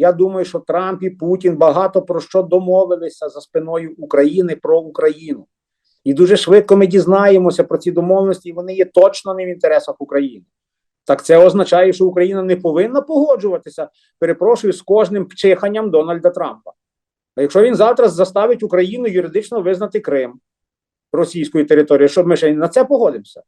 Я думаю, що Трамп і Путін багато про що домовилися за спиною України про Україну. І дуже швидко ми дізнаємося про ці домовленості, і вони є точно не в інтересах України. Так це означає, що Україна не повинна погоджуватися, перепрошую, з кожним чиханням Дональда Трампа. А якщо він завтра заставить Україну юридично визнати Крим російською територією, щоб ми ще на це погодимося.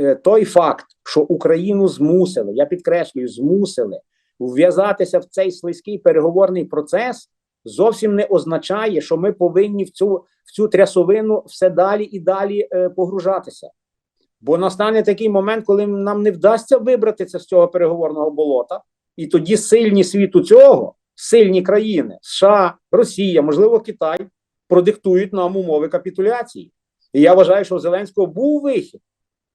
Е, Той факт, що Україну змусили, я підкреслюю, змусили вв'язатися в цей слизький переговорний процес, зовсім не означає, що ми повинні в цю, в цю трясовину все далі і далі е, погружатися. Бо настане такий момент, коли нам не вдасться вибратися з цього переговорного болота, і тоді сильні світу цього, сильні країни, США, Росія, можливо, Китай, продиктують нам умови капітуляції. І я вважаю, що у Зеленського був вихід.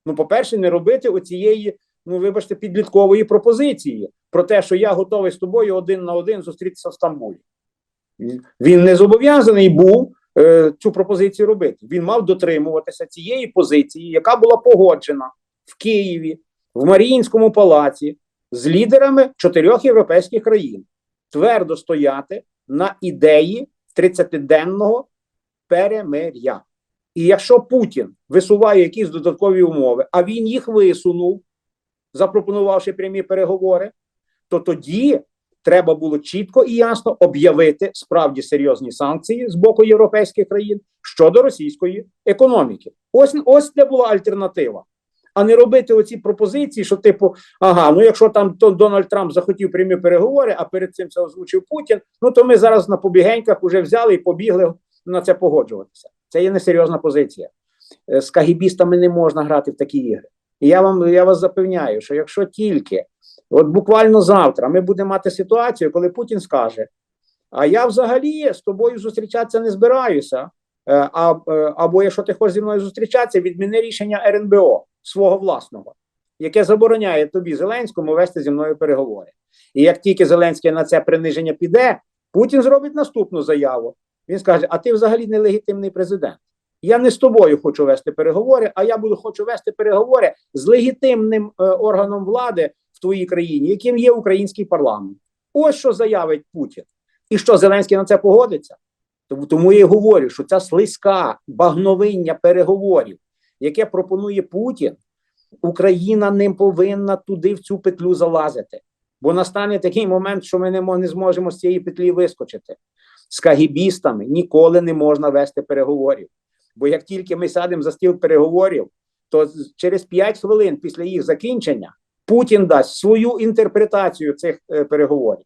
Ну, по-перше, не робити оцієї, ну вибачте, підліткової пропозиції про те, що я готовий з тобою один на один зустрітися в Стамбулі. Він не зобов'язаний був е, цю пропозицію робити. Він мав дотримуватися цієї позиції, яка була погоджена в Києві, в Маріїнському палаці з лідерами чотирьох європейських країн, твердо стояти на ідеї 30-денного перемир'я. І якщо Путін висуває якісь додаткові умови, а він їх висунув, запропонувавши прямі переговори, то тоді треба було чітко і ясно об'явити справді серйозні санкції з боку європейських країн щодо російської економіки. Ось ось це була альтернатива. А не робити оці пропозиції, що типу, ага, ну якщо там Дональд Трамп захотів прямі переговори, а перед цим це озвучив Путін, ну то ми зараз на побігеньках вже взяли і побігли на це погоджуватися. Це є несерйозна позиція. Е, З кагібістами не можна грати в такі ігри. І я вам я вас запевняю, що якщо тільки от буквально завтра ми будемо мати ситуацію, коли Путін скаже: А я взагалі з тобою зустрічатися не збираюся. е, А, е, або якщо ти хочеш зі мною зустрічатися, відміни рішення РНБО свого власного, яке забороняє тобі Зеленському вести зі мною переговори. І як тільки Зеленський на це приниження піде, Путін зробить наступну заяву. Він скаже: А ти взагалі нелегітимний президент. Я не з тобою хочу вести переговори, а я буду хочу вести переговори з легітимним е, органом влади в твоїй країні, яким є український парламент. Ось що заявить Путін. І що Зеленський на це погодиться. Тому, я й говорю, що ця слизька багновиння переговорів, яке пропонує Путін, Україна не повинна туди в цю петлю залазити. Бо настане такий момент, що ми не зможемо з цієї петлі вискочити. З кагібістами ніколи не можна вести переговорів. Бо як тільки ми сядемо за стіл переговорів, то через 5 хвилин після їх закінчення Путін дасть свою інтерпретацію цих е, переговорів.